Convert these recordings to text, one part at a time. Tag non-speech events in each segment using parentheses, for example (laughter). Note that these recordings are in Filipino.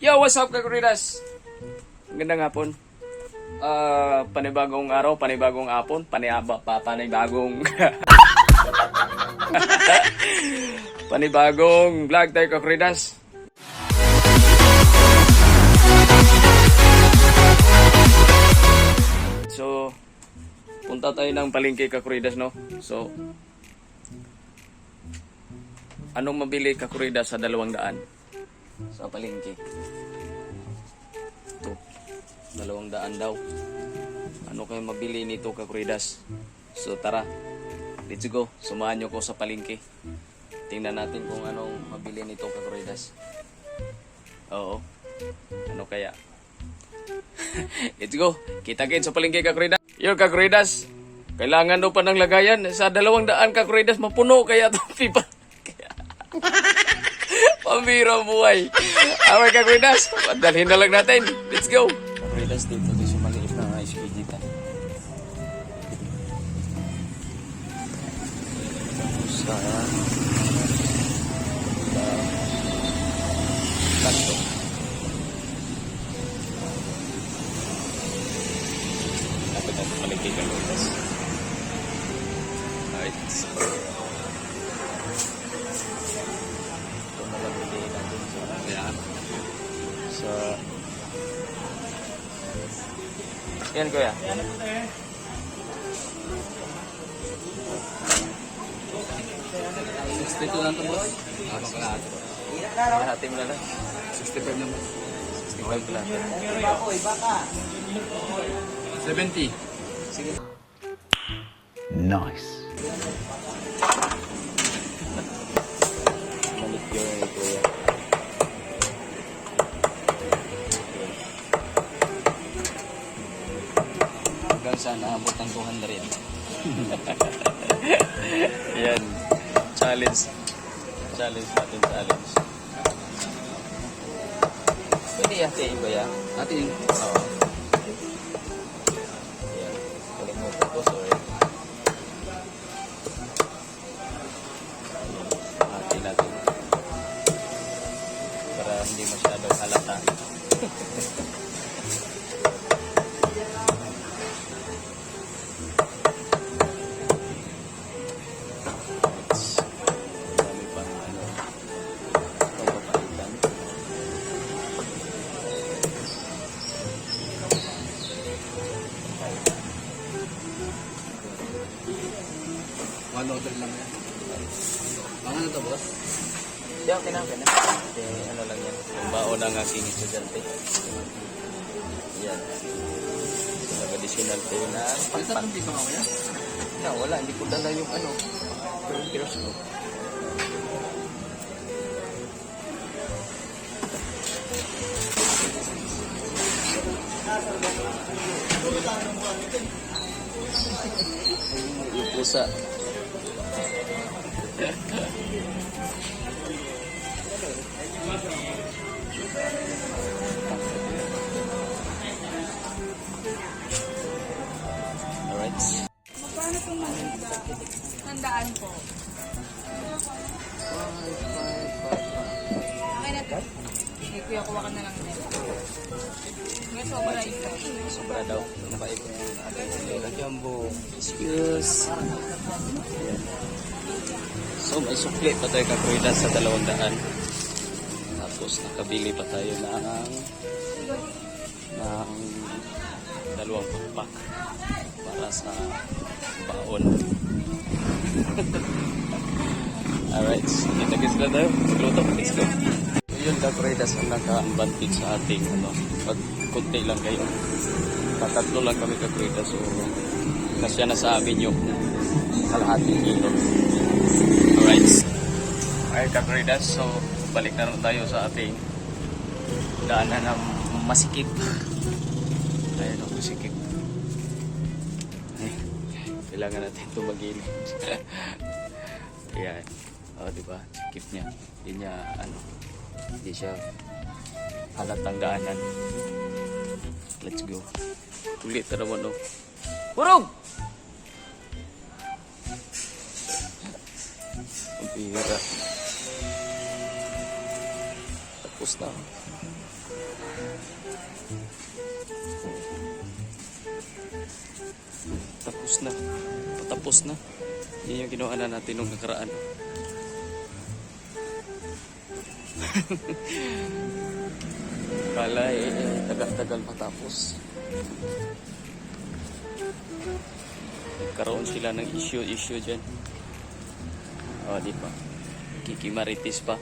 Yo, what's up, Kakuridas? Magandang hapon. Ah, panibagong araw, panibagong hapon, panibaba, pa, panibagong... (laughs) panibagong vlog tayo, Kakuridas. So, punta tayo ng palengke, Kakuridas, no? So, anong mabili, Kakuridas, sa dalawang daan? Sa palengke. Ito. Dalawang daan daw. Ano kayo mabili nito, Kakuridas? So tara, let's go. Sumahan nyo ko sa palengke. Tingnan natin kung anong mabili nito, Kakuridas. Oo. Ano kaya? (laughs) let's go. Kita-kin sa palengke, Kakuridas. Yo, Kakuridas. Kailangan daw pa ng lagayan. Sa dalawang daan, Kakuridas, mapuno kaya ito, (laughs) pipa. (laughs) Pambira buhay. Away ka, Kridas. Dalhin na lang natin. Let's go. Kridas, dito ito sa maliit na ice dito. Sa... Sa... Kanto. Lapit na sa paligid ka, Kridas. Alright. Ito na lang bili natin sa Ayan. Sa... Yan, kuya. Dito lang to boss. Ano ka lahat? Mo na lang. 65 naman. 65 pala. 70. Sige. Nice. Hanggang saan naabot ang 200 yan. Challenge. Challenge natin, challenge. Pwede yatiin ko yan. Atin. Oo. Yan. Kalimutan ko, sorry. Hati natin. Para hindi masyadong halata. One order lang yan. Ang ano to boss? Di, okay na, okay na. Kasi ano lang yan. Yung baon ng aking estudyante. Yan. Nag-additional tayo na Ang sarap ng piso nga kuya? na wala. Hindi ko dala yung ano. Pero piros ko. Yung pusa. Alright. Magkano itong mahigda? Tandaan po. Okay na to. Okay, kuya, kuha na lang nila. May sobra ito. Daw. Ko yung ating Lola Jumbo. Excuse. Ayan. So, may sukli pa tayo kakruida sa dalawang daan. Tapos, nakabili pa tayo ng ng dalawang pakpak para sa baon. (laughs) Alright, kita-kits na tayo. Magluto, let's go. Yun kakruidas ang naka-advantage sa ating ano, pag kunti lang kayo. Tatatlo lang kami kakruidas so kasya na sa amin yung kalahating kilo. Alright. Okay kakruidas, so balik na tayo sa ating daanan ng masikip. Ayun ang masikip. Eh, kailangan natin tumagilid. (laughs) Ayan. O, oh, di ba? Sikip niya. Hindi niya, ano, hindi siya halatang daanan. Let's go. Ulit na naman, oh. Hurog! bihira. Tapos na. Tapos na. Patapos na. Yan yung ginawa na natin nung nakaraan. (laughs) Kala eh, eh tagal-tagal matapos. Nagkaroon sila ng issue-issue dyan. O, di ba? Kikimaritis pa.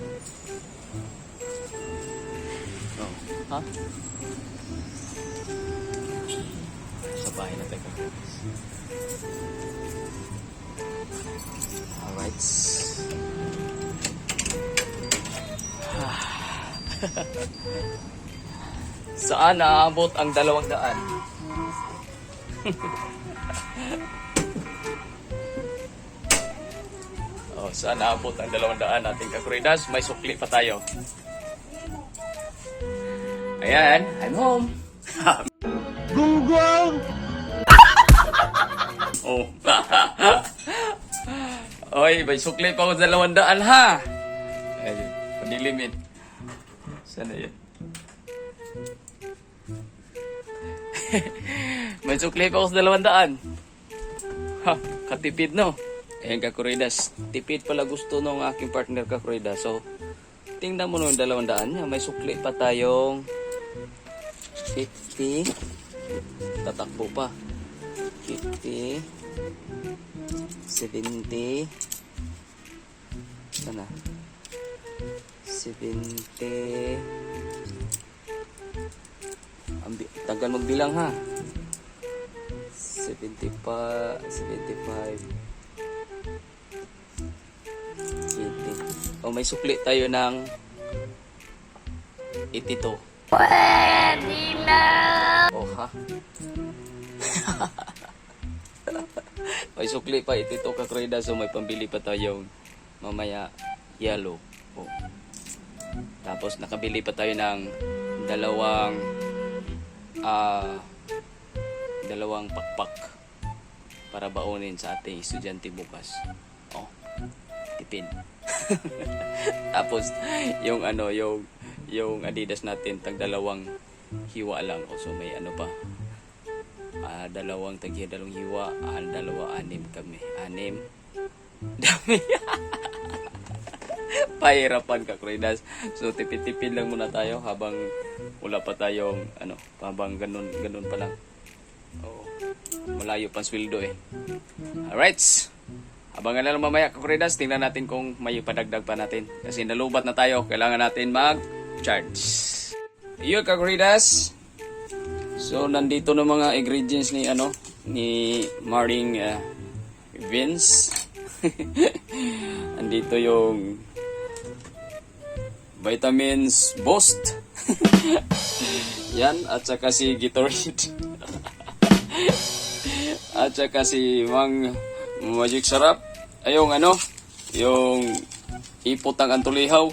Oh, ha? Sa bahay na tayo. Alright. Saan (sighs) naabot ang dalawang daan? (laughs) oh, saan naabot ang dalawang daan ating kakuridas? May sukli pa tayo. Ayan, I'm home. (laughs) Gunggong! (laughs) oh. (laughs) Oy, may sukli pa ako sa dalawang daan ha. Ayun, panilimit. Sana yun? may sukli pa ako sa dalawang daan. Ha, katipid no. Ayan kakuridas. Tipid pala gusto ng aking partner kakuridas. So, tingnan mo nung dalawang daan niya. May sukli pa tayong 50. Tatakbo pa. 50. 70. Sana. 70. Ang bi- tagal magbilang ha. 70 pa, 75. 80. Oh, may sukli tayo ng 82. Pwede na! Oh, ha? (laughs) may sukli pa 82 ka kreda so may pambili pa tayong mamaya yellow. Oh. Tapos nakabili pa tayo ng dalawang ah dalawang pakpak para baunin sa ating estudyante bukas. Oh, tipid. (laughs) Tapos yung ano, yung yung Adidas natin tag dalawang hiwa lang. O so may ano pa. Ah, dalawang tagya dalawang hiwa, ah, dalawa anim kami. Anim. (laughs) Dami. (laughs) Pahirapan ka, Kredas. So, tipid-tipid lang muna tayo habang wala pa tayong, ano, habang ganun, ganun pa lang. Oo. Malayo pang sweldo eh. Alright. Abangan na lang mamaya, Kakuridas. Tingnan natin kung may padagdag pa natin. Kasi nalubat na tayo. Kailangan natin mag-charge. Iyon, Kakuridas. So, nandito na mga ingredients ni, ano, ni Maring uh, Vince. (laughs) Andito yung vitamins Boost. (laughs) Yan, at saka si Gatorade. (laughs) at saka si Mang Magic Sarap. Yung ano, yung ipotang antulihaw.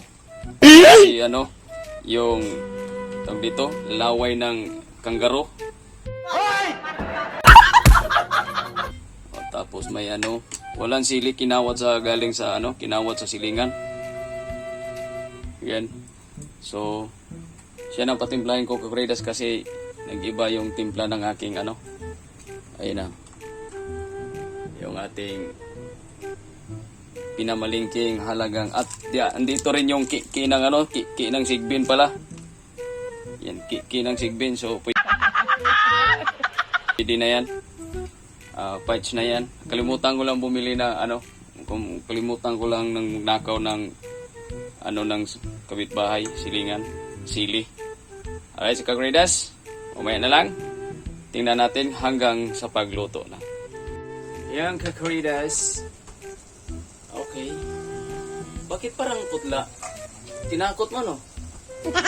si ano, yung tawag dito, laway ng kanggaro. Tapos may ano, walang sili kinawat sa galing sa ano, kinawat sa silingan. Yan. So, siya nang patimplahin ko kakredas kasi nag-iba yung timpla ng aking ano. Ayun na. Yung ating pinamalingking halagang at ya, andito rin yung ki, ki ng ano, ki, ki ng sigbin pala. Yan, ki, ki ng sigbin. So, pwede, (laughs) na yan. Ah, patch na yan. Kalimutan ko lang bumili na ano, kalimutan ko lang ng nakaw ng ano ng kapitbahay, silingan, sili. Alright, si Kagredas, umaya na lang. Tingnan natin hanggang sa pagluto na. Yan, Kakridas. Okay. Bakit parang putla? Tinakot mo, no? (laughs)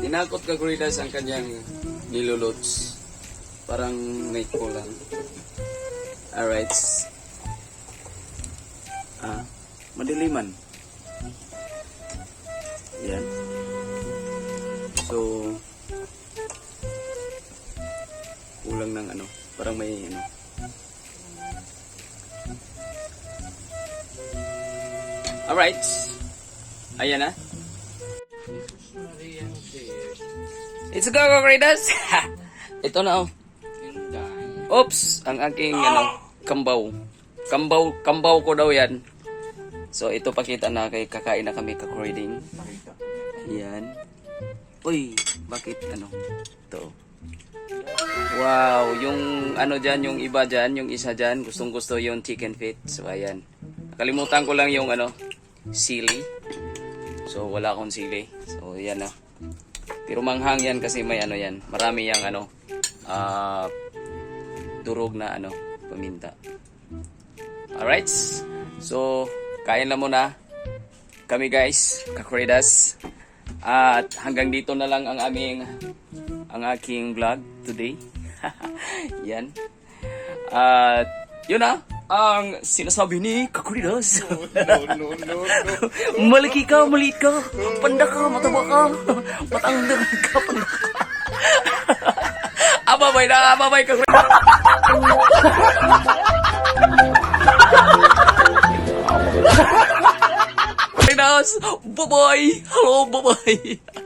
Tinakot Kakridas ang kanyang niluluts. Parang may kulang. Alright. Ah, madiliman. Yan. So, kulang ng ano, parang may ano. Alright. Ayan na. It's go, go, Kratos! (laughs) Ito na, oh. Oops! Ang aking ano, kambaw. Kambaw, kambaw ko daw yan. So ito pakita na kay kakain na kami kakreading. Yan. Uy, bakit ano? Ito. Wow, yung ano dyan, yung iba dyan, yung isa dyan, gustong gusto yung chicken feet. So ayan. Nakalimutan ko lang yung ano, sili. So wala akong sili. So yan na. Pero manghang yan kasi may ano yan. Marami yung ano, ah, durog na ano, paminta. Alright. So, kain na muna. Kami guys, kakredas. At hanggang dito na lang ang aming ang aking vlog today. (laughs) Yan. At yun na ang sinasabi ni Kakuridas. (laughs) No, no, no, no. Malaki ka, maliit ka, panda ka, mataba ka, matangdag ka, panda ka. (laughs) ababay na, ababay ka. (laughs) Kakuridas, bye-bye. Hello, bye-bye.